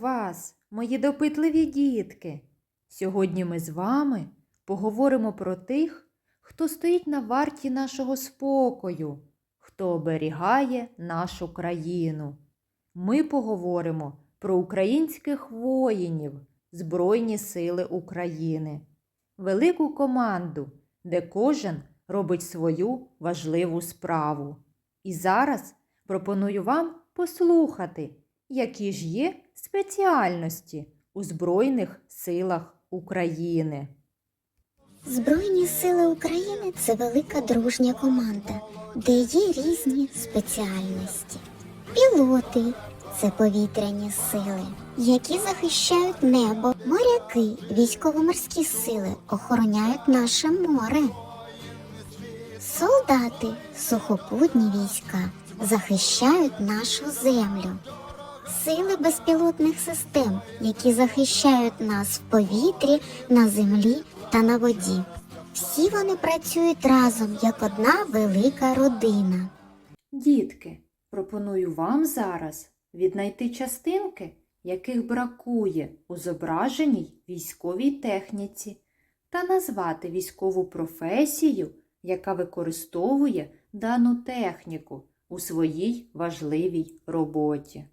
вас, мої допитливі дітки! Сьогодні ми з вами поговоримо про тих, хто стоїть на варті нашого спокою, хто оберігає нашу країну. Ми поговоримо про українських воїнів Збройні Сили України, велику команду, де кожен робить свою важливу справу. І зараз пропоную вам послухати, які ж є спеціальності у Збройних силах України. Збройні сили України це велика дружня команда, де є різні спеціальності. Пілоти це повітряні сили, які захищають небо. Моряки, військово-морські сили охороняють наше море. Солдати, сухопутні війська захищають нашу землю. Сили безпілотних систем, які захищають нас в повітрі, на землі та на воді. Всі вони працюють разом як одна велика родина. Дітки, пропоную вам зараз віднайти частинки, яких бракує у зображеній військовій техніці, та назвати військову професію, яка використовує дану техніку у своїй важливій роботі.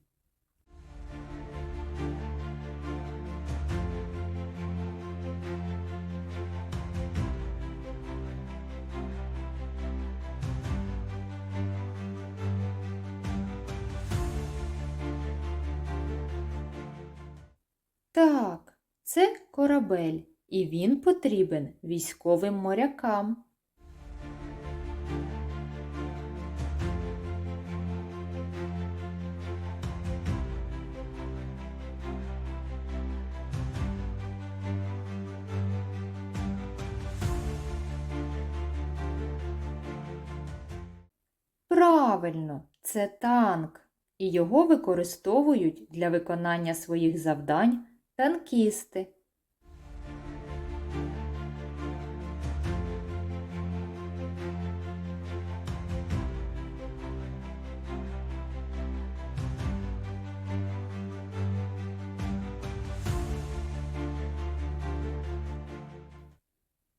Так, це корабель, і він потрібен військовим морякам. Правильно, це танк, і його використовують для виконання своїх завдань танкісти.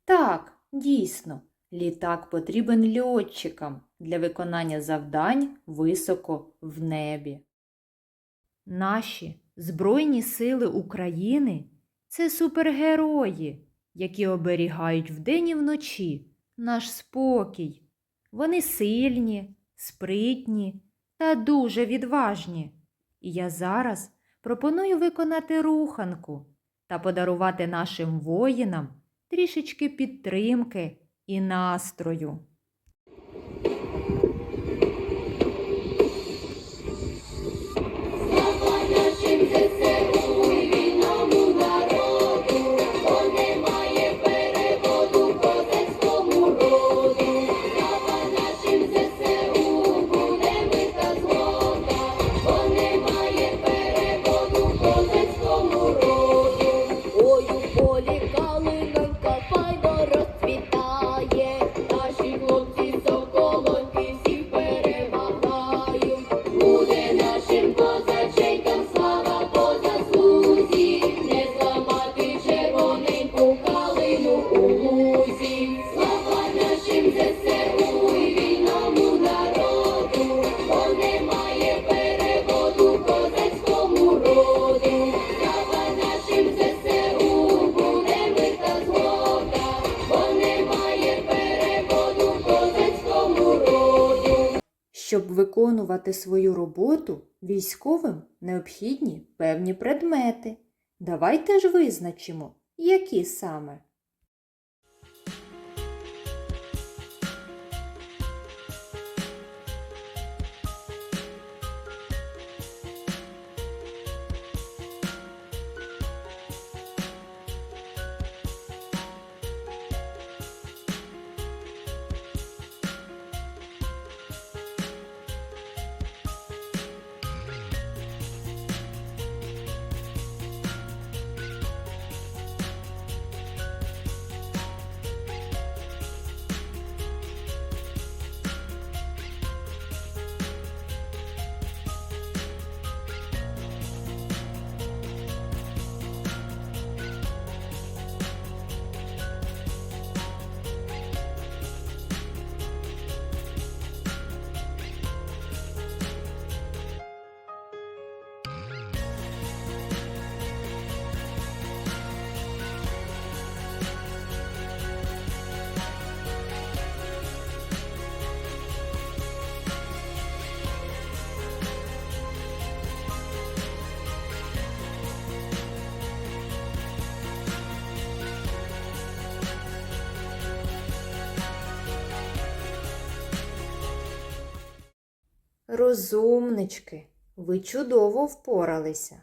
Так, дійсно, літак потрібен льотчикам для виконання завдань високо в небі. Наші Збройні сили України це супергерої, які оберігають вдень і вночі наш спокій. Вони сильні, спритні та дуже відважні. І я зараз пропоную виконати руханку та подарувати нашим воїнам трішечки підтримки і настрою. Щоб виконувати свою роботу, військовим необхідні певні предмети. Давайте ж визначимо, які саме. Розумнички, ви чудово впоралися.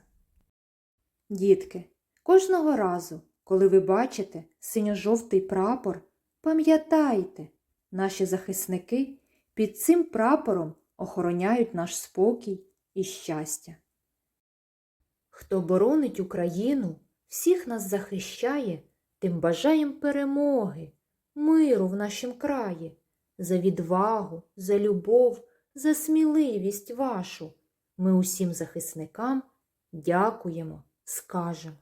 Дітки, кожного разу, коли ви бачите синьо-жовтий прапор, пам'ятайте, наші захисники під цим прапором охороняють наш спокій і щастя. Хто боронить Україну, всіх нас захищає, тим бажаєм перемоги, миру в нашім краї, за відвагу, за любов, за сміливість вашу. Ми усім захисникам дякуємо, скажемо.